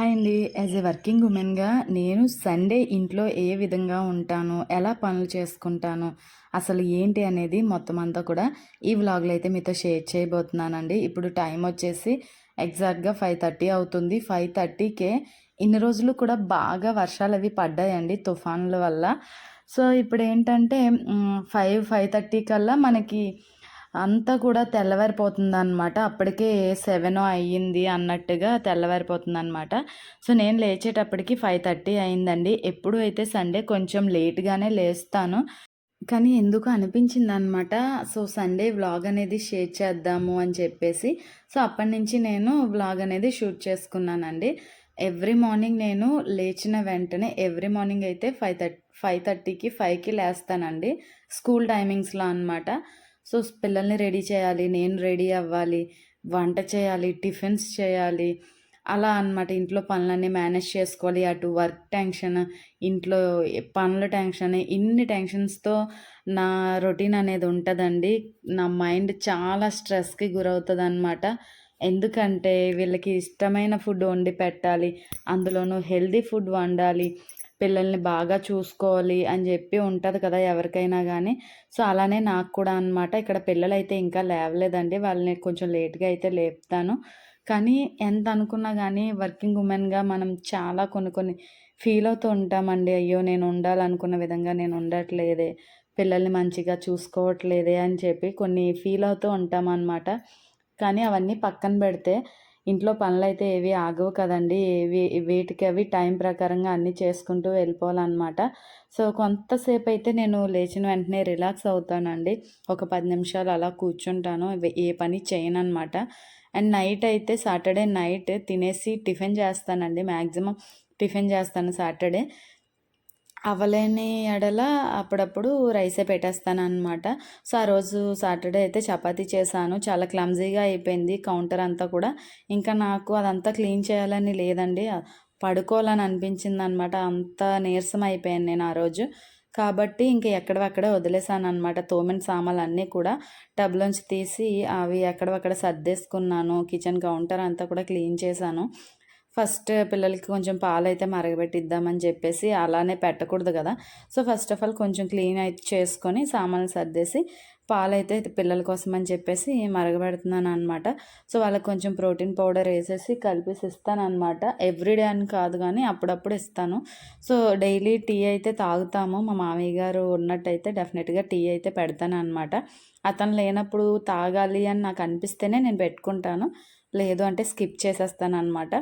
Hi అండి as a working ఉమెన్గా నేను Sunday ఇంట్లో ఏ విధంగా ఉంటాను ఎలా పనులు చేసుకుంటాను అసలు ఏంటి అనేది మొత్తం అంతా కూడా ఈ వ్లాగ్లో అయితే మీతో షేర్ చేయబోతున్నానండి. ఇప్పుడు టైం వచ్చేసి ఎగ్జాక్ట్గా ఫైవ్ థర్టీ అవుతుంది. ఫైవ్ థర్టీకే ఇన్ని రోజులు కూడా బాగా వర్షాలు అవి పడ్డాయండి తుఫాన్ల వల్ల. సో ఇప్పుడు ఏంటంటే ఫైవ్ ఫైవ్ థర్టీ కల్లా మనకి అంతా కూడా తెల్లవారిపోతుంది అనమాట అప్పటికే సెవెన్ అయ్యింది అన్నట్టుగా తెల్లవారిపోతుంది అనమాట సో నేను లేచేటప్పటికి ఫైవ్ థర్టీ అయిందండి. ఎప్పుడు అయితే సండే కొంచెం లేట్గానే లేస్తాను. కానీ ఎందుకు అనిపించింది అనమాట సో సండే వ్లాగ్ అనేది షేర్ చేద్దాము అని చెప్పేసి. సో అప్పటి నుంచి నేను వ్లాగ్ అనేది షూట్ చేసుకున్నానండి. ఎవ్రీ మార్నింగ్ నేను లేచిన వెంటనే ఎవ్రీ మార్నింగ్ అయితే ఫైవ్ థర్టీ ఫైవ్ థర్టీకి ఫైవ్కి లేస్తానండి. స్కూల్ టైమింగ్స్లో అనమాట సో పిల్లల్ని రెడీ చేయాలి నేను రెడీ అవ్వాలి వంట చేయాలి టిఫిన్స్ చేయాలి. అలా అనమాట ఇంట్లో పనులన్నీ మేనేజ్ చేసుకోవాలి. అటు వర్క్ టెన్షన్ ఇంట్లో పనుల టెన్షన్ ఇన్ని టెన్షన్స్తో నా రొటీన్ అనేది ఉంటుందండి. నా మైండ్ చాలా స్ట్రెస్కి గురవుతుంది అనమాట ఎందుకంటే వీళ్ళకి ఇష్టమైన ఫుడ్ వండి పెట్టాలి. అందులోనూ హెల్దీ ఫుడ్ వండాలి. పిల్లల్ని బాగా చూసుకోవాలి అని చెప్పి ఉంటుంది కదా ఎవరికైనా కానీ సో అలానే నాకు కూడా అనమాట ఇక్కడ పిల్లలు అయితే ఇంకా లేవలేదండి. వాళ్ళని కొంచెం లేట్గా అయితే లేపుతాను. కానీ ఎంత అనుకున్నా కానీ వర్కింగ్ ఉమెన్గా మనం చాలా కొన్ని కొన్ని ఫీల్ అవుతూ ఉంటామండి. అయ్యో నేను ఉండాలనుకున్న విధంగా నేను ఉండట్లేదే పిల్లల్ని మంచిగా చూసుకోవట్లేదే అని చెప్పి కొన్ని ఫీల్ అవుతూ ఉంటామన్నమాట. కానీ అవన్నీ పక్కన పెడితే ఇంట్లో పనులైతే ఏవి ఆగవు కదండి. ఏవి వీటికి అవి టైం ప్రకారంగా అన్నీ చేసుకుంటూ వెళ్ళిపోవాలన్నమాట. సో కొంతసేపు అయితే నేను లేచిన వెంటనే రిలాక్స్ అవుతానండి. ఒక పది నిమిషాలు అలా కూర్చుంటాను. ఏ పని చేయను అనమాట అండ్ నైట్ అయితే సాటర్డే నైట్ తినేసి టిఫిన్ చేస్తానండి. మ్యాక్సిమం టిఫిన్ చేస్తాను సాటర్డే. అవ్వలేని ఎడల అప్పుడప్పుడు రైసే పెట్టేస్తాను అనమాట సో ఆ రోజు సాటర్డే అయితే చపాతీ చేశాను. చాలా క్లమ్జీగా అయిపోయింది కౌంటర్ అంతా కూడా. ఇంకా నాకు అదంతా క్లీన్ చేయాలని లేదండి. పడుకోవాలని అనిపించింది అనమాట అంత నీరసం అయిపోయాను నేను ఆ రోజు. కాబట్టి ఇంక ఎక్కడవక్కడ వదిలేసాను అనమాట తోమిన సామాన్లు అన్నీ కూడా టబ్లోంచి తీసి అవి ఎక్కడవక్కడ సర్దేసుకున్నాను. కిచెన్ కౌంటర్ అంతా కూడా క్లీన్ చేశాను. ఫస్ట్ పిల్లలకి కొంచెం పాలు అయితే మరగబెట్టిద్దామని చెప్పేసి అలానే పెట్టకూడదు కదా. సో ఫస్ట్ ఆఫ్ ఆల్ కొంచెం క్లీన్ అయితే చేసుకొని సామాన్లు సర్దేసి పాలు అయితే పిల్లల కోసం అని చెప్పేసి మరగబెడుతున్నాను అనమాట సో వాళ్ళకి కొంచెం ప్రోటీన్ పౌడర్ వేసేసి కలిపేసి ఇస్తాను అనమాట ఎవ్రీడే అని కాదు కానీ అప్పుడప్పుడు ఇస్తాను. సో డైలీ టీ అయితే తాగుతాము. మా మామయ్య గారు ఉన్నట్టయితే డెఫినెట్గా టీ అయితే పెడతాను అనమాట అతను లేనప్పుడు తాగాలి అని నాకు అనిపిస్తేనే నేను పెట్టుకుంటాను. లేదు అంటే స్కిప్ చేసేస్తాను అనమాట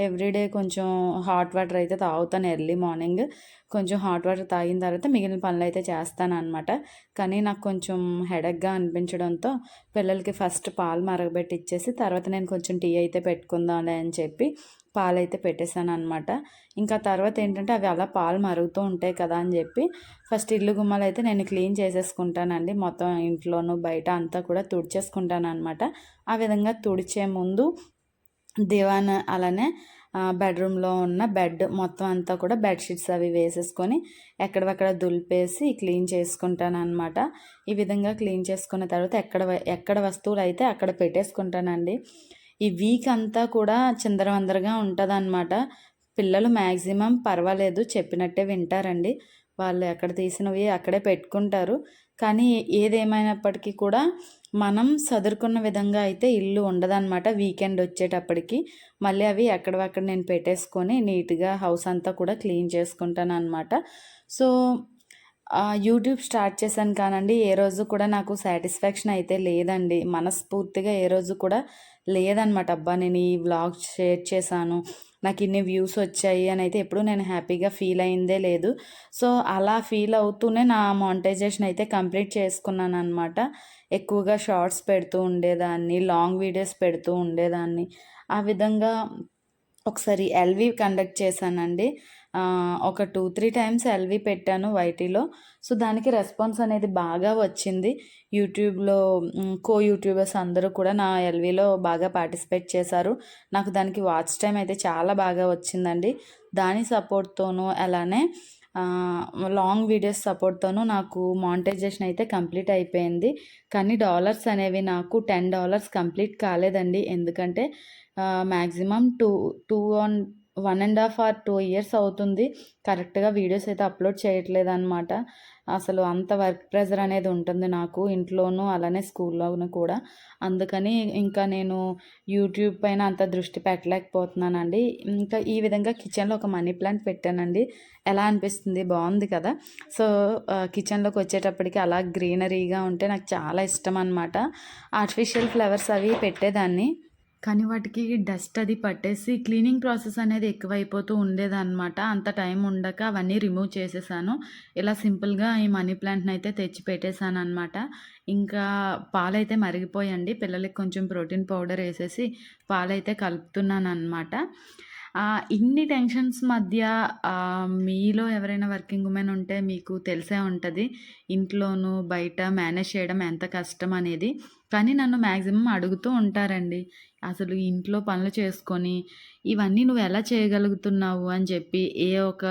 ఎవ్రీడే కొంచెం హాట్ వాటర్ అయితే తాగుతాను ఎర్లీ మార్నింగ్ కొంచెం హాట్ వాటర్ తాగిన తర్వాత మిగిలిన పనులు అయితే చేస్తాను అనమాట కానీ నాకు కొంచెం హెడక్గా అనిపించడంతో పిల్లలకి ఫస్ట్ పాలు మరగబెట్టి ఇచ్చేసి తర్వాత నేను కొంచెం టీ అయితే పెట్టుకుందాంలే అని చెప్పి పాలు అయితే పెట్టేశాను అనమాట ఇంకా తర్వాత ఏంటంటే అవి అలా పాలు మరుగుతూ ఉంటాయి కదా అని చెప్పి ఫస్ట్ ఇల్లు గుమ్మలు అయితే నేను క్లీన్ చేసేసుకుంటానండి. మొత్తం ఇంట్లోనూ బయట అంతా కూడా తుడిచేసుకుంటాను అనమాట ఆ విధంగా తుడిచే ముందు దివాన్ అలానే బెడ్రూమ్లో ఉన్న బెడ్ మొత్తం అంతా కూడా బెడ్షీట్స్ అవి వేసేసుకొని ఎక్కడవక్కడ దులిపేసి క్లీన్ చేసుకుంటాను అనమాట ఈ విధంగా క్లీన్ చేసుకున్న తర్వాత ఎక్కడ ఎక్కడ వస్తువులు అయితే అక్కడ పెట్టేసుకుంటానండి. ఈ వీక్ అంతా కూడా చిందరవందరగా ఉంటుంది అనమాట పిల్లలు మ్యాక్సిమం పర్వాలేదు చెప్పినట్టే వింటారండి. వాళ్ళు ఎక్కడ తీసినవి అక్కడే పెట్టుకుంటారు. కానీ ఏదేమైనప్పటికీ కూడా మనం సదురుకున్న విధంగా అయితే ఇల్లు ఉండదన్నమాట వీకెండ్ వచ్చేటప్పటికి. మళ్ళీ అవి ఎక్కడవక్కడ నేను పెట్టేసుకొని నీట్గా హౌస్ అంతా కూడా క్లీన్ చేసుకుంటాను అనమాట సో యూట్యూబ్ స్టార్ట్ చేశాను కానండి ఏ రోజు కూడా నాకు సాటిస్ఫాక్షన్ అయితే లేదండి. మనస్ఫూర్తిగా ఏ రోజు కూడా లేదనమాట అబ్బా నేను ఈ వ్లాగ్ షేర్ చేశాను నాకు ఇన్ని వ్యూస్ వచ్చాయి అని అయితే ఎప్పుడు నేను హ్యాపీగా ఫీల్ అయిందే లేదు. సో అలా ఫీల్ అవుతూనే నా మానిటైజేషన్ అయితే కంప్లీట్ చేసుకున్నాను అనమాట ఎక్కువగా షార్ట్స్ పెడుతూ ఉండేదాన్ని లాంగ్ వీడియోస్ పెడుతూ ఉండేదాన్ని. ఆ విధంగా ఒకసారి ఎల్వి కండక్ట్ చేశానండి. ఒక టూ త్రీ టైమ్స్ ఎల్వి పెట్టాను వైటీలో. సో దానికి రెస్పాన్స్ అనేది బాగా వచ్చింది. యూట్యూబ్లో కో యూట్యూబర్స్ అందరూ కూడా నా ఎల్విలో బాగా పార్టిసిపేట్ చేశారు. నాకు దానికి వాచ్ టైం అయితే చాలా బాగా వచ్చిందండి. దాని సపోర్ట్తోనూ అలానే లాంగ్ వీడియోస్ సపోర్ట్తోనూ నాకు మానిటైజేషన్ అయితే కంప్లీట్ అయిపోయింది. కానీ డాలర్స్ అనేవి నాకు టెన్ డాలర్స్ కంప్లీట్ కాలేదండి. ఎందుకంటే maximum two two on one and half or two years అవుతుంది. కరెక్ట్గా వీడియోస్ అయితే అప్లోడ్ చేయట్లేదు అనమాట అసలు అంత వర్క్ ప్రెజర్ అనేది ఉంటుంది నాకు ఇంట్లోనూ అలానే స్కూల్లోనూ కూడా. అందుకని ఇంకా నేను యూట్యూబ్ పైన అంత దృష్టి పెట్టలేకపోతున్నానండి. ఇంకా ఈ విధంగా కిచెన్లో ఒక మనీ ప్లాంట్ పెట్టానండి. ఎలా అనిపిస్తుంది? బాగుంది కదా. సో కిచెన్లోకి వచ్చేటప్పటికి అలా గ్రీనరీగా ఉంటే నాకు చాలా ఇష్టం అనమాట ఆర్టిఫిషియల్ ఫ్లవర్స్ అవి పెట్టేదాన్ని. కానీ వాటికి డస్ట్ అది పట్టేసి క్లీనింగ్ ప్రాసెస్ అనేది ఎక్కువైపోతూ ఉండేదన్నమాట. అంత టైం ఉండక అవన్నీ రిమూవ్ చేసేసాను. ఇలా సింపుల్గా ఈ మనీ ప్లాంట్ని అయితే తెచ్చి పెట్టేశాను అనమాట ఇంకా పాలైతే మరిగిపోయండి. పిల్లలకి కొంచెం ప్రోటీన్ పౌడర్ వేసేసి పాలైతే కలుపుతున్నాను అనమాట ఇన్ని టెన్షన్స్ మధ్య మీలో ఎవరైనా వర్కింగ్ ఉమెన్ ఉంటే మీకు తెలిసే ఉంటుంది ఇంట్లోనూ బయట మేనేజ్ చేయడం ఎంత కష్టం అనేది. కానీ నన్ను మ్యాక్సిమం అడుగుతూ ఉంటారండి అసలు ఇంట్లో పనులు చేసుకొని ఇవన్నీ నువ్వు ఎలా చేయగలుగుతున్నావు? అని చెప్పి ఏ ఒక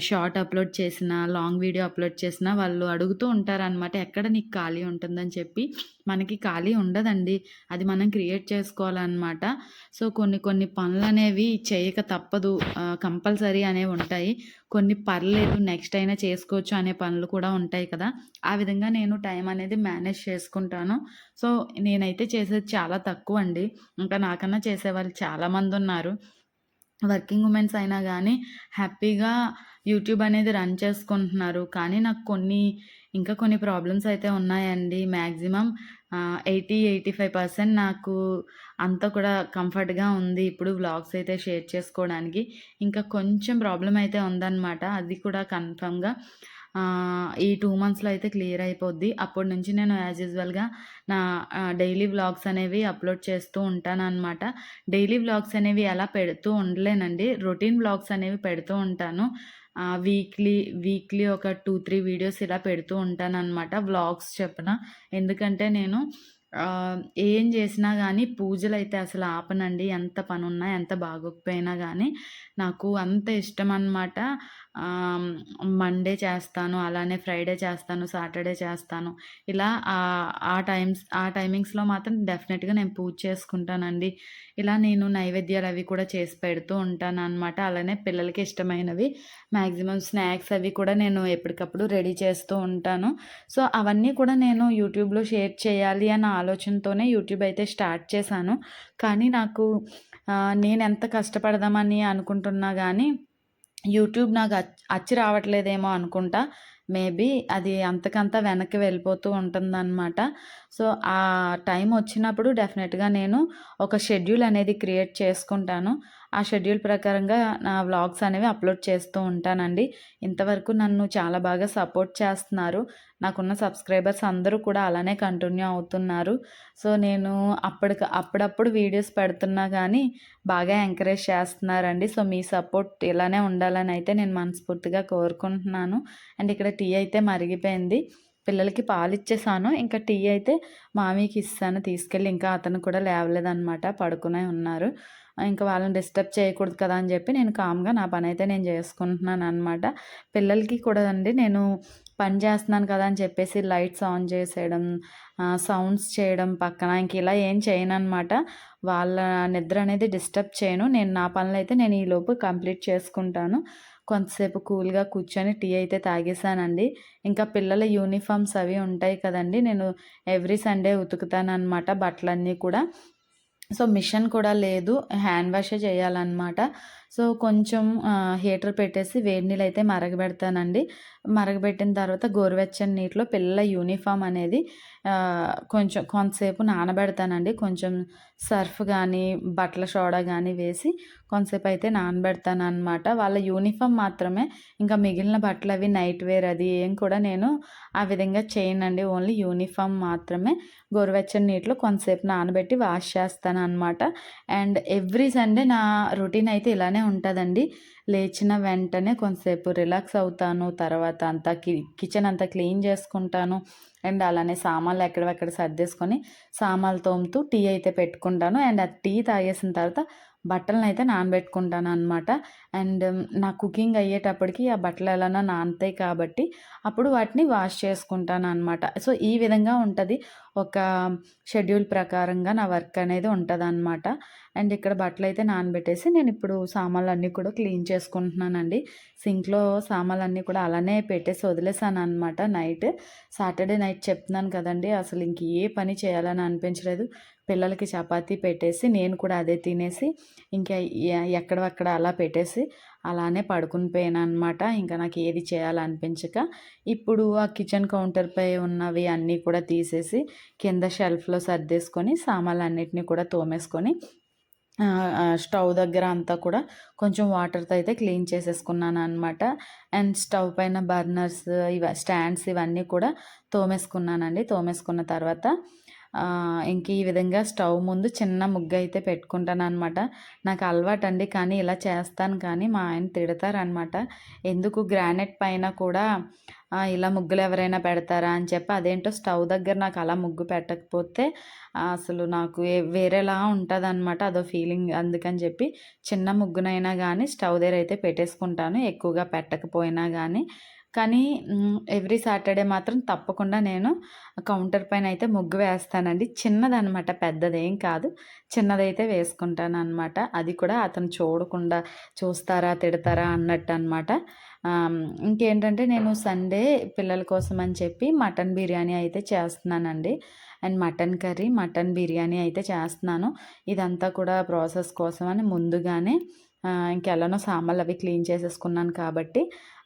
షార్ట్ అప్లోడ్ చేసినా లాంగ్ వీడియో అప్లోడ్ చేసినా వాళ్ళు అడుగుతూ ఉంటారనమాట ఎక్కడ నీకు ఖాళీ ఉంటుందని చెప్పి? మనకి ఖాళీ ఉండదండి. అది మనం క్రియేట్ చేసుకోవాలన్నమాట. సో కొన్ని కొన్ని పనులు అనేవి చేయక తప్పదు. కంపల్సరీ అనేవి ఉంటాయి. కొన్ని పర్లేదు నెక్స్ట్ అయినా చేసుకోవచ్చు అనే పనులు కూడా ఉంటాయి కదా. ఆ విధంగా నేను టైం అనేది మేనేజ్ చేసుకుంటాను. సో నేనైతే చేసేది చాలా తక్కువ అండి. ఇంకా నాకన్నా చేసేవాళ్ళు చాలామంది ఉన్నారు. వర్కింగ్ ఉమెన్స్ అయినా కానీ హ్యాపీగా యూట్యూబ్ అనేది రన్ చేసుకుంటున్నారు. కానీ నాకు కొన్ని ఇంకా కొన్ని ప్రాబ్లమ్స్ అయితే ఉన్నాయండి. Maximum eighty eighty five percent నాకు అంతా కూడా కంఫర్ట్గా ఉంది ఇప్పుడు వ్లాగ్స్ అయితే షేర్ చేసుకోవడానికి. ఇంకా కొంచెం ప్రాబ్లం అయితే ఉందన్నమాట. అది కూడా కన్ఫర్మ్గా ఈ టూ మంత్స్లో అయితే క్లియర్ అయిపోద్ది. అప్పటి నుంచి నేను యాజ్ యూజువల్గా నా డైలీ వ్లాగ్స్ అనేవి అప్లోడ్ చేస్తూ ఉంటాను అనమాట డైలీ వ్లాగ్స్ అనేవి ఎలా పెడుతూ ఉండలేనండి. రొటీన్ వ్లాగ్స్ అనేవి పెడుతూ ఉంటాను. వీక్లీ వీక్లీ ఒక టూ త్రీ వీడియోస్ ఇలా పెడుతూ ఉంటాను అనమాట వ్లాగ్స్ చెప్పిన. ఎందుకంటే నేను ఏం చేసినా కానీ పూజలు అయితే అసలు ఆపనండి. ఎంత పని ఉన్నా ఎంత బాగోకపోయినా కానీ నాకు అంత ఇష్టం అనమాట మండే చేస్తాను అలానే ఫ్రైడే చేస్తాను సాటర్డే చేస్తాను. ఇలా ఆ టైమ్స్ ఆ టైమింగ్స్లో మాత్రం డెఫినెట్గా నేను పూజ చేసుకుంటానండి. ఇలా నేను నైవేద్యాలు అవి కూడా చేసి పెడుతూ ఉంటాను అనమాట అలానే పిల్లలకి ఇష్టమైనవి మ్యాక్సిమం స్నాక్స్ అవి కూడా నేను ఎప్పటికప్పుడు రెడీ చేస్తూ ఉంటాను. సో అవన్నీ కూడా నేను యూట్యూబ్లో షేర్ చేయాలి అన్న ఆలోచనతోనే యూట్యూబ్ అయితే స్టార్ట్ చేశాను. కానీ నాకు నేను ఎంత కష్టపడదామని అనుకుంటున్నా కానీ యూట్యూబ్ నాకు అచ్చి రావట్లేదేమో అనుకుంటా. మేబీ అది అంతకంతా వెనక్కి వెళ్ళిపోతూ ఉంటుందన్నమాట. సో ఆ టైం వచ్చినప్పుడు డెఫినెట్గా నేను ఒక షెడ్యూల్ అనేది క్రియేట్ చేసుకుంటాను. ఆ షెడ్యూల్ ప్రకారంగా నా వ్లాగ్స్ అనేవి అప్లోడ్ చేస్తూ ఉంటానండి. ఇంతవరకు నన్ను చాలా బాగా సపోర్ట్ చేస్తున్నారు. నాకున్న సబ్స్క్రైబర్స్ అందరూ కూడా అలానే కంటిన్యూ అవుతున్నారు. సో నేను అప్పటికి అప్పుడప్పుడు వీడియోస్ పెడుతున్నా కానీ బాగా ఎంకరేజ్ చేస్తున్నారండి. సో మీ సపోర్ట్ ఇలానే ఉండాలని అయితే నేను మనస్ఫూర్తిగా కోరుకుంటున్నాను. అండ్ ఇక్కడ టీ అయితే మరిగిపోయింది. పిల్లలకి పాలు ఇచ్చేసాను ఇంకా టీ అయితే మామీకి ఇస్తాను. తీసుకెళ్ళి ఇంకా అతను కూడా లేవలేదన్నమాట. పడుకునే ఉన్నారు. ఇంకా వాళ్ళని డిస్టర్బ్ చేయకూడదు కదా అని చెప్పి నేను కామ్గా నా పని అయితే నేను చేసుకుంటున్నాను అనమాట పిల్లలకి కూడా అండి నేను పని చేస్తున్నాను కదా అని చెప్పేసి లైట్స్ ఆన్ చేసేయడం సౌండ్స్ చేయడం పక్కన ఇంక ఇలా ఏం చేయను అనమాట వాళ్ళ నిద్ర అనేది డిస్టర్బ్ చేయను. నేను నా పనులు అయితే నేను ఈలోపు కంప్లీట్ చేసుకుంటాను. కొంతసేపు కూల్గా కూర్చొని టీ అయితే తాగేసానండి. ఇంకా పిల్లల యూనిఫామ్స్ అవి ఉంటాయి కదండి నేను ఎవ్రీ సండే ఉతుకుతాను అనమాట బట్టలన్నీ కూడా. సో మిషన్ కూడా లేదు హ్యాండ్ వాషే చేయాలన్నమాట. సో కొంచెం హీటర్ పెట్టేసి వేడి నీళ్ళు అయితే మరగబెడతానండి. మరగబెట్టిన తర్వాత గోరువెచ్చని నీటిలో పిల్లల యూనిఫామ్ అనేది కొంచెం కొంతసేపు నానబెడతానండి. కొంచెం సర్ఫ్ కానీ బట్టల సోడా కానీ వేసి కొంతసేపు అయితే నానబెడతాను అనమాట వాళ్ళ యూనిఫామ్ మాత్రమే. ఇంకా మిగిలిన బట్టలు అవి నైట్ వేర్ అది ఏం కూడా నేను ఆ విధంగా చేయనండి. ఓన్లీ యూనిఫామ్ మాత్రమే. గోరువెచ్చని నీటిలో కొంతసేపు నానబెట్టి వాష్ చేస్తాను అనమాట అండ్ ఎవ్రీ సండే నా రొటీన్ అయితే ఇలానే ఉంటుందండి. లేచిన వెంటనే కొంతసేపు రిలాక్స్ అవుతాను. తర్వాత అంతా కి కిచెన్ అంతా క్లీన్ చేసుకుంటాను. అండ్ అలానే సామాన్లు ఎక్కడెక్కడ సర్దేసుకొని సామాన్లు తోముతూ టీ అయితే పెట్టుకుంటాను. అండ్ ఆ టీ తాగేసిన తర్వాత బట్టలను అయితే నానబెట్టుకుంటాను అనమాట అండ్ నా కుకింగ్ అయ్యేటప్పటికి ఆ బట్టలు ఎలానో నానతాయి కాబట్టి అప్పుడు వాటిని వాష్ చేసుకుంటాను అనమాట సో ఈ విధంగా ఉంటుంది. ఒక షెడ్యూల్ ప్రకారంగా నా వర్క్ అనేది ఉంటుంది అనమాట అండ్ ఇక్కడ బట్టలు అయితే నానబెట్టేసి నేను ఇప్పుడు సామాన్లు అన్నీ కూడా క్లీన్ చేసుకుంటున్నానండి. సింక్లో సామాన్లు అన్నీ కూడా అలానే పెట్టేసి వదిలేసాను అనమాట నైట్. సాటర్డే నైట్ చెప్తున్నాను కదండి అసలు ఇంక ఏ పని చేయాలని అనిపించలేదు. పిల్లలకి చపాతీ పెట్టేసి నేను కూడా అదే తినేసి ఇంకా ఎక్కడక్కడ అలా పెట్టేసి అలానే పడుకుని పోయాను అనమాట ఇంకా నాకు ఏది చేయాలనిపించక ఇప్పుడు ఆ కిచెన్ కౌంటర్పై ఉన్నవి అన్నీ కూడా తీసేసి కింద షెల్ఫ్లో సర్దేసుకొని సామాన్లు అన్నిటినీ కూడా తోమేసుకొని స్టవ్ దగ్గర అంతా కూడా కొంచెం వాటర్తో అయితే క్లీన్ చేసేసుకున్నాను అనమాట అండ్ స్టవ్ పైన బర్నర్స్ ఇవ స్టాండ్స్ ఇవన్నీ కూడా తోమేసుకున్నానండి. తోమేసుకున్న తర్వాత ఇంక ఈ విధంగా స్టవ్ ముందు చిన్న ముగ్గు అయితే పెట్టుకుంటాను అనమాట నాకు అలవాటు అండి కానీ ఇలా చేస్తాను కానీ మా ఆయన తిడతారనమాట ఎందుకు గ్రానైట్ పైన కూడా ఇలా ముగ్గులు ఎవరైనా పెడతారా అని చెప్పి అదేంటో స్టవ్ దగ్గర నాకు అలా ముగ్గు పెట్టకపోతే అసలు నాకు వేరేలా ఉంటుంది అనమాట అదో ఫీలింగ్. అందుకని చెప్పి చిన్న ముగ్గునైనా కానీ స్టవ్ దగ్గర అయితే పెట్టేసుకుంటాను. ఎక్కువగా పెట్టకపోయినా కానీ కానీ ఎవ్రీ సాటర్డే మాత్రం తప్పకుండా నేను కౌంటర్ పైన అయితే ముగ్గు వేస్తానండి. చిన్నదనమాట పెద్దదేం కాదు. చిన్నదైతే వేసుకుంటాను అనమాట అది కూడా అతను చూడకుండా చూస్తారా తిడతారా అన్నట్టు అనమాట ఇంకేంటంటే నేను సండే పిల్లల కోసం అని చెప్పి మటన్ బిర్యానీ అయితే చేస్తున్నానండి. And mutton curry mutton biryani అయితే చేస్తున్నాను. ఇదంతా కూడా ప్రాసెస్ కోసం అని ముందుగానే ఇంకెలానో సామాన్లు అవి క్లీన్ చేసేసుకున్నాను కాబట్టి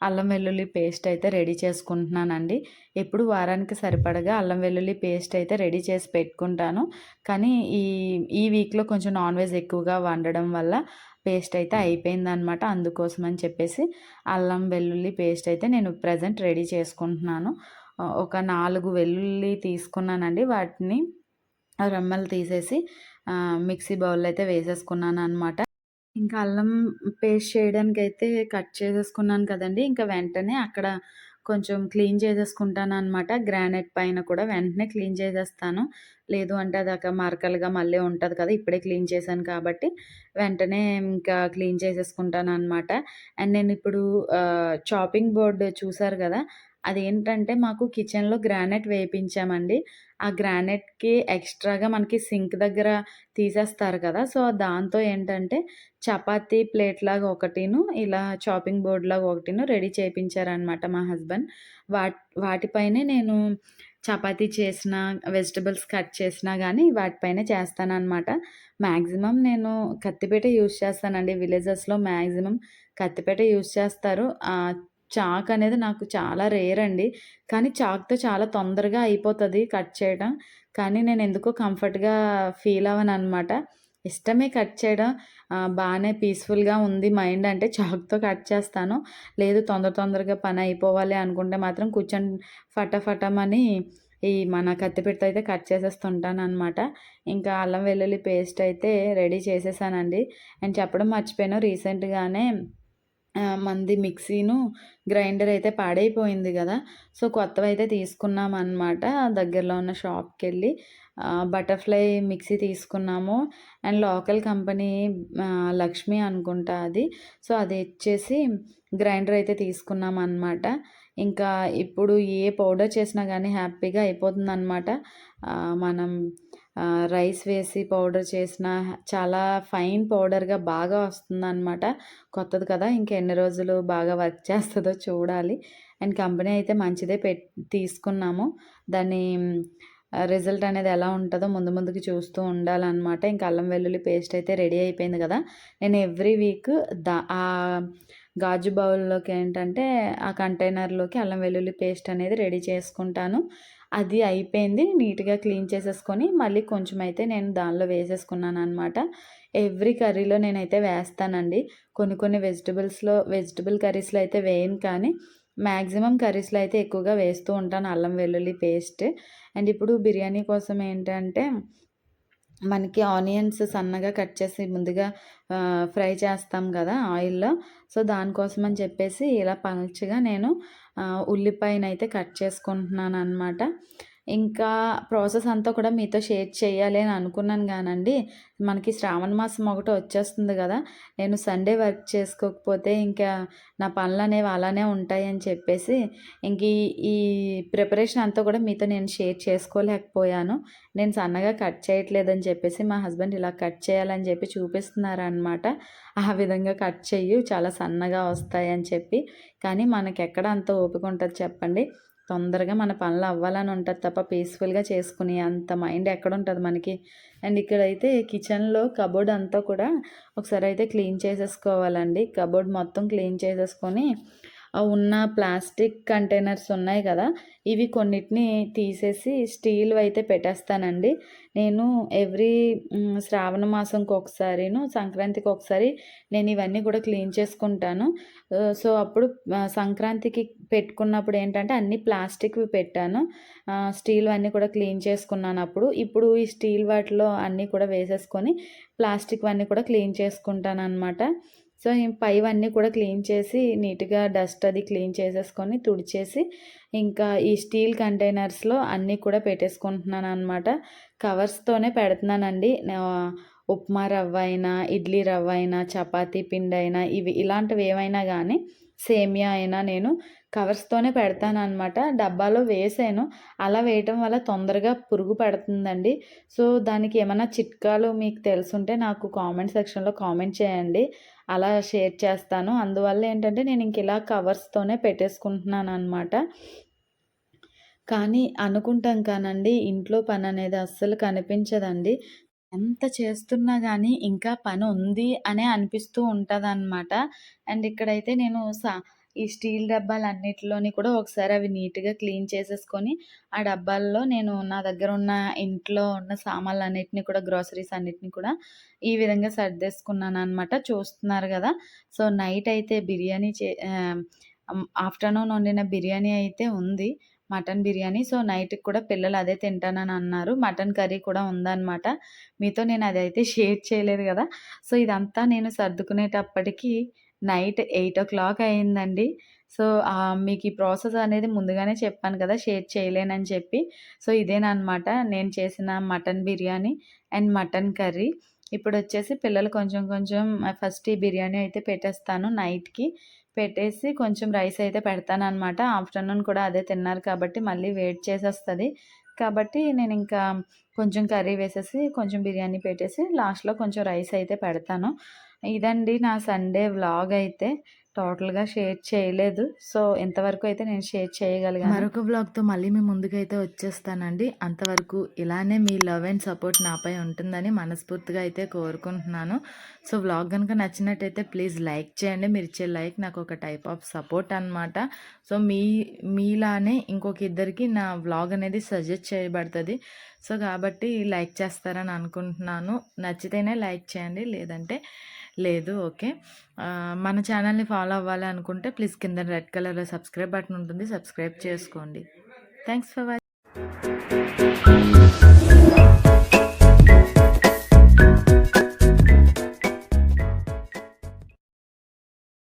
అల్లం వెల్లుల్లి పేస్ట్ అయితే రెడీ చేసుకుంటున్నానండి. ఎప్పుడు వారానికి సరిపడగా అల్లం వెల్లుల్లి పేస్ట్ అయితే రెడీ చేసి పెట్టుకుంటాను. కానీ ఈ ఈ వీక్లో కొంచెం నాన్ వెజ్ ఎక్కువగా వండడం వల్ల పేస్ట్ అయితే అయిపోయిందనమాట అందుకోసం అని చెప్పేసి అల్లం వెల్లుల్లి పేస్ట్ అయితే నేను ప్రజెంట్ రెడీ చేసుకుంటున్నాను. ఒక నాలుగు వెల్లుల్లి తీసుకున్నానండి. వాటిని రెమ్మలు తీసేసి మిక్సీ బౌల్ అయితే వేసేసుకున్నాను అనమాట ఇంకా అల్లం పేస్ట్ చేయడానికి అయితే కట్ చేసేసుకున్నాను కదండి. ఇంకా వెంటనే అక్కడ కొంచెం క్లీన్ చేసేసుకుంటాను అనమాట గ్రానైట్ పైన కూడా వెంటనే క్లీన్ చేసేస్తాను. లేదు అంటే అది అక్కడ మరకలుగా మళ్ళీ ఉంటుంది కదా ఇప్పుడే క్లీన్ చేశాను కాబట్టి వెంటనే ఇంకా క్లీన్ చేసేసుకుంటాను అనమాట అండ్ నేను ఇప్పుడు చాపింగ్ బోర్డు చూసారు కదా అదేంటంటే మాకు కిచెన్లో గ్రానైట్ వేయించామండి ఆ గ్రానైట్కి ఎక్స్ట్రాగా మనకి సింక్ దగ్గర తీసేస్తారు కదా! సో దాంతో ఏంటంటే చపాతీ ప్లేట్ లాగా ఒకటిను ఇలా చాపింగ్ బోర్డ్ లాగా ఒకటిను రెడీ చేయించారనమాట మా హస్బెండ్. వాట్ వాటిపైనే నేను చపాతీ చేసిన వెజిటబుల్స్ కట్ చేసినా కానీ వాటిపైనే చేస్తానన్నమాట. మ్యాక్సిమం నేను కత్తిపేట యూజ్ చేస్తానండి. విలేజెస్లో మ్యాక్సిమం కత్తిపేట యూస్ చేస్తారు. చాక్ అనేది నాకు చాలా రేర్ అండి. కానీ చాక్తో చాలా తొందరగా అయిపోతుంది కట్ చేయడం. కానీ నేను ఎందుకో కంఫర్ట్గా ఫీల్ అవ్వను అనమాట ఇష్టమే కట్ చేయడం. బాగానే పీస్ఫుల్గా ఉంది మైండ్ అంటే చాక్తో కట్ చేస్తాను. లేదు తొందర తొందరగా పని అయిపోవాలి అనుకుంటే మాత్రం కూర్చొని ఫటాఫటమని ఈ మన కత్తిపెట్టు అయితే కట్ చేసేస్తుంటాను అనమాట ఇంకా అల్లం వెల్లుల్లి పేస్ట్ అయితే రెడీ చేసేసానండి. అండ్ చెప్పడం మర్చిపోయాను. రీసెంట్గానే మంది మిక్సీను గ్రైండర్ అయితే పాడైపోయింది కదా. సో కొత్తవి అయితే తీసుకున్నాం అనమాట దగ్గరలో ఉన్న షాప్కి వెళ్ళి బటర్ఫ్లై మిక్సీ తీసుకున్నాము. అండ్ లోకల్ కంపెనీ లక్ష్మి అనుకుంటా అది. సో అది ఇచ్చేసి గ్రైండర్ అయితే తీసుకున్నాం అనమాట ఇంకా ఇప్పుడు ఏ పౌడర్ చేసినా కానీ హ్యాపీగా అయిపోతుంది అనమాట మనం రైస్ వేసి పౌడర్ చేసిన చాలా ఫైన్ పౌడర్గా బాగా వస్తుందన్నమాట. కొత్తది కదా ఇంకా ఎన్ని రోజులు బాగా వర్క్ చేస్తుందో చూడాలి. అండ్ కంపెనీ అయితే మంచిదే పెట్ తీసుకున్నాము. దాన్ని రిజల్ట్ అనేది ఎలా ఉంటుందో ముందు ముందుకు చూస్తూ ఉండాలన్నమాట. ఇంకా అల్లం వెల్లుల్లి పేస్ట్ అయితే రెడీ అయిపోయింది కదా. నేను ఎవ్రీ వీక్ దా ఆ గాజు బౌల్లోకి ఏంటంటే ఆ కంటైనర్లోకి అల్లం వెల్లుల్లి పేస్ట్ అనేది రెడీ చేసుకుంటాను. అది అయిపోయింది. నీట్గా క్లీన్ చేసేసుకొని మళ్ళీ కొంచెం అయితే నేను దానిలో వేసేసుకున్నాను అనమాట ఎవ్రీ కర్రీలో నేనైతే వేస్తానండి. కొన్ని కొన్ని వెజిటబుల్స్లో వెజిటబుల్ కర్రీస్లో అయితే వేయను కానీ మ్యాక్సిమం కర్రీస్లో అయితే ఎక్కువగా వేస్తూ ఉంటాను అల్లం వెల్లుల్లి పేస్ట్. అండ్ ఇప్పుడు బిర్యానీ కోసం ఏంటంటే మనకి ఆనియన్స్ సన్నగా కట్ చేసి ముందుగా ఫ్రై చేస్తాం కదా ఆయిల్లో. సో దానికోసం అని చెప్పేసి ఇలా పలుచగా నేను ఉల్లిపాయనైతే కట్ చేసుకుంటున్నాను అనమాట ఇంకా ప్రాసెస్ అంతా కూడా మీతో షేర్ చేయాలి అని అనుకున్నాను కానండి. మనకి శ్రావణ మాసం ఒకటి వచ్చేస్తుంది కదా నేను సండే వర్క్ చేసుకోకపోతే ఇంకా నా పనులు అనేవి అలానే ఉంటాయి అని చెప్పేసి ఇంక ఈ- ప్రిపరేషన్ అంతా కూడా మీతో నేను షేర్ చేసుకోలేకపోయాను. నేను సన్నగా కట్ చేయట్లేదని చెప్పేసి మా హస్బెండ్ ఇలా కట్ చేయాలని చెప్పి చూపిస్తున్నారు అనమాట ఆ విధంగా కట్ చెయ్యి చాలా సన్నగా వస్తాయని చెప్పి. కానీ మనకి ఎక్కడ అంత ఓపిక ఉంటుంది చెప్పండి? తొందరగా మన పనులు అవ్వాలని ఉంటుంది తప్ప పీస్ఫుల్గా చేసుకుని అంత మైండ్ ఎక్కడ ఉంటుంది మనకి. అండ్ ఇక్కడైతే కిచెన్లో కబోర్డ్ అంతా కూడా ఒకసారి అయితే క్లీన్ చేసేసుకోవాలండి. కబోర్డ్ మొత్తం క్లీన్ చేసేసుకొని ఉన్న ప్లాస్టిక్ కంటైనర్స్ ఉన్నాయి కదా ఇవి కొన్నిటిని తీసేసి స్టీల్ అయితే పెట్టేస్తానండి. నేను ఎవ్రీ శ్రావణ మాసంకి ఒకసారిను సంక్రాంతికి ఒకసారి నేను ఇవన్నీ కూడా క్లీన్ చేసుకుంటాను. సో అప్పుడు సంక్రాంతికి పెట్టుకున్నప్పుడు ఏంటంటే అన్ని ప్లాస్టిక్వి పెట్టాను. స్టీల్ అన్నీ కూడా క్లీన్ చేసుకున్నాను అప్పుడు. ఇప్పుడు ఈ స్టీల్ వాటిలో అన్నీ కూడా వేసేసుకొని ప్లాస్టిక్ అన్నీ కూడా క్లీన్ చేసుకుంటాను అనమాట సో పైవన్నీ కూడా క్లీన్ చేసి నీట్గా డస్ట్ అది క్లీన్ చేసేసుకొని తుడిచేసి ఇంకా ఈ స్టీల్ కంటైనర్స్లో అన్నీ కూడా పెట్టేసుకుంటున్నాను అనమాట కవర్స్తోనే పెడుతున్నానండి. ఉప్మా రవ్వ అయినా ఇడ్లీ రవ్వ అయినా చపాతీ పిండి అయినా ఇవి ఇలాంటివి ఏమైనా కానీ సేమియా అయినా నేను కవర్స్తోనే పెడతాను అనమాట డబ్బాలో వేసాను. అలా వేయటం వల్ల తొందరగా పురుగు పడుతుందండి. సో దానికి ఏమైనా చిట్కాలు మీకు తెలుసుంటే నాకు కామెంట్ సెక్షన్లో కామెంట్ చేయండి. అలా షేర్ చేస్తాను. అందువల్ల ఏంటంటే నేను ఇంక ఇలా కవర్స్తోనే పెట్టేసుకుంటున్నాను అనమాట కానీ అనుకుంటాం కానండి ఇంట్లో పని అనేది అస్సలు కనిపించదండి. ఎంత చేస్తున్నా కానీ ఇంకా పని ఉంది అనే అనిపిస్తూ ఉంటుందన్నమాట. అండ్ ఇక్కడైతే నేను సా ఈ స్టీల్ డబ్బాలన్నిటిలోని కూడా ఒకసారి అవి నీట్గా క్లీన్ చేసేసుకొని ఆ డబ్బాల్లో నేను నా దగ్గర ఉన్న ఇంట్లో ఉన్న సామాన్లు అన్నిటిని కూడా గ్రాసరీస్ అన్నిటిని కూడా ఈ విధంగా సర్దేసుకున్నాను అనమాట చూస్తున్నారు కదా! సో నైట్ అయితే బిర్యానీ చే ఆఫ్టర్నూన్ వండిన బిర్యానీ అయితే ఉంది. మటన్ బిర్యానీ. సో నైట్కి కూడా పిల్లలు అదే తింటానని అన్నారు. మటన్ కర్రీ కూడా ఉందన్నమాట. మీతో నేను అదైతే షేర్ చేయలేదు కదా. సో ఇదంతా నేను సర్దుకునేటప్పటికి నైట్ ఎయిట్ ఓ క్లాక్ అయిందండి. సో మీకు ఈ ప్రాసెస్ అనేది ముందుగానే చెప్పాను కదా షేర్ చేయలేనని చెప్పి. సో ఇదేనమాట నేను చేసిన mutton biryani and mutton curry. ఇప్పుడు వచ్చేసి పిల్లలు కొంచెం కొంచెం ఫస్ట్ ఈ బిర్యానీ అయితే పెట్టేస్తాను నైట్కి. పెట్టేసి కొంచెం రైస్ అయితే పెడతానమాట ఆఫ్టర్నూన్ కూడా అదే తిన్నారు కాబట్టి మళ్ళీ వెయిట్ చేసేస్తుంది. కాబట్టి నేను ఇంకా కొంచెం కర్రీ వేసేసి కొంచెం బిర్యానీ పెట్టేసి లాస్ట్లో కొంచెం రైస్ అయితే పెడతాను. ఇదండి నా సండే వ్లాగ్ అయితే టోటల్గా షేర్ చేయలేదు. సో ఇంతవరకు అయితే నేను షేర్ చేయగలిగాను. మరొక బ్లాగ్తో మళ్ళీ మీ ముందుకైతే వచ్చేస్తానండి. అంతవరకు ఇలానే మీ లవ్ అండ్ సపోర్ట్ నాపై ఉంటుందని మనస్ఫూర్తిగా అయితే కోరుకుంటున్నాను. సో వ్లాగ్ కనుక నచ్చినట్టయితే ప్లీజ్ లైక్ చేయండి. మీరు ఇచ్చే లైక్ నాకు ఒక టైప్ ఆఫ్ సపోర్ట్ అనమాట సో మీ మీలానే ఇంకొక ఇద్దరికి నా వ్లాగ్ అనేది సజెస్ట్ చేయబడుతుంది. సో కాబట్టి లైక్ చేస్తారని అనుకుంటున్నాను. నచ్చితేనే లైక్ చేయండి. లేదంటే లేదు ఓకే. మన ఛానల్ని ఫాలో అవ్వాలి అనుకుంటే ప్లీజ్ కింద రెడ్ కలర్లో సబ్స్క్రైబ్ బటన్ ఉంటుంది సబ్స్క్రైబ్ చేసుకోండి. Thanks for watching